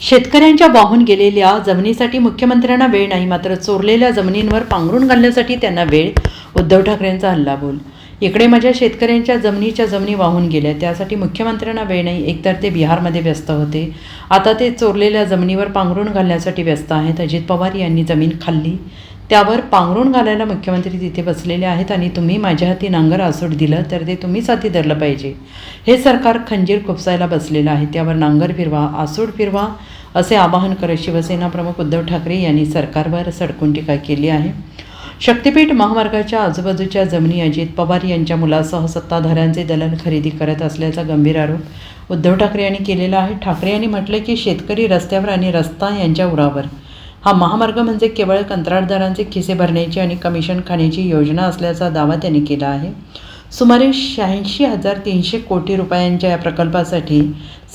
शेतकऱ्यांच्या वाहून गेलेल्या जमिनीसाठी मुख्यमंत्र्यांना वेळ नाही मात्र चोरलेल्या जमिनींवर पांघरून घालण्यासाठी त्यांना वेळ. उद्धव ठाकरेंचा हल्लाबोल. इकडे माझ्या शेतकऱ्यांच्या जमिनीच्या जमिनी वाहून गेल्या त्यासाठी मुख्यमंत्र्यांना वेळ नाही. एकतर ते बिहारमध्ये व्यस्त होते. आता ते चोरलेल्या जमिनीवर पांघरून घालण्यासाठी व्यस्त आहेत. अजित पवार यांनी जमीन खाल्ली. त्यावर पांघरून घालायला मुख्यमंत्री तिथे बसलेले आहेत आणि तुम्ही माझ्या हाती नांगर आसूड दिलं तर ते तुम्हीच हाती धरलं पाहिजे. हे सरकार खंजीर खुपसायला बसलेलं आहे. त्यावर नांगर फिरवा आसूड फिरवा असे आवाहन करत शिवसेना प्रमुख उद्धव ठाकरे यांनी सरकारवर सडकून टीका केली आहे. शक्तीपीठ महामार्गाच्या आजूबाजूच्या जमिनी अजित पवार यांच्या मुलासह सत्ताधाऱ्यांचे दलन खरेदी करत असल्याचा गंभीर आरोप उद्धव ठाकरे यांनी केलेला आहे. ठाकरे यांनी म्हटलं की शेतकरी रस्त्यावर आणि रस्ता यांच्या उरावर. हा महामार्ग म्हणजे केवळ कंत्राटदारांचे खिसे भरण्याची आणि कमिशन खाण्याची योजना असल्याचा दावा त्यांनी केला आहे. सुमारे शहाऐंशी हजार तीनशे कोटी रुपयांच्या या प्रकल्पासाठी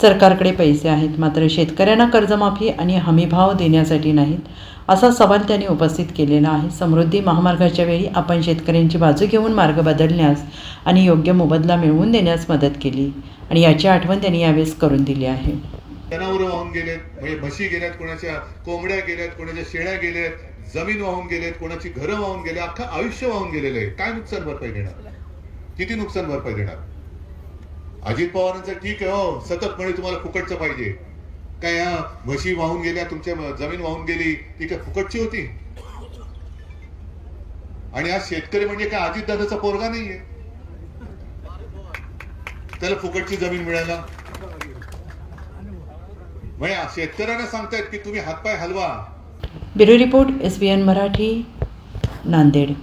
सरकारकडे पैसे आहेत. मात्र शेतकऱ्यांना कर्जमाफी आणि हमीभाव देण्यासाठी नाहीत असा सवाल त्यांनी उपस्थित केलेला आहे. समृद्धी महामार्गाच्या वेळी आपण शेतकऱ्यांची बाजू घेऊन मार्ग बदलण्यास आणि योग्य मोबदला मिळवून देण्यास मदत केली आणि याची आठवण त्यांनी यावेळेस करून दिली आहे. जनावरं वाहून गेलेत म्हणजे म्हशी गेल्यात कोणाच्या कोंबड्या गेल्यात कोणाच्या शेळ्या गेल्यात जमीन वाहून गेलेत कोणाची घरं वाहून गेले अख्खं आयुष्य वाहून गेलेलं आहे. काय नुकसान भरपाई देणार? किती नुकसान भरपाई देणार? अजित पवारांचं ठीक आहे हो सततपणे तुम्हाला फुकटचं पाहिजे. काय हा म्हशी वाहून गेल्या तुमच्या जमीन वाहून गेली ती काय फुकटची होती? आणि आज शेतकरी म्हणजे काय अजित दादाचा पोरगा नाहीये? त्याला फुकटची जमीन मिळाला म्हणजे शेतकऱ्यांना सांगतायत की तुम्ही हातपाय हलवा. Bureau report S Marathi Nanded.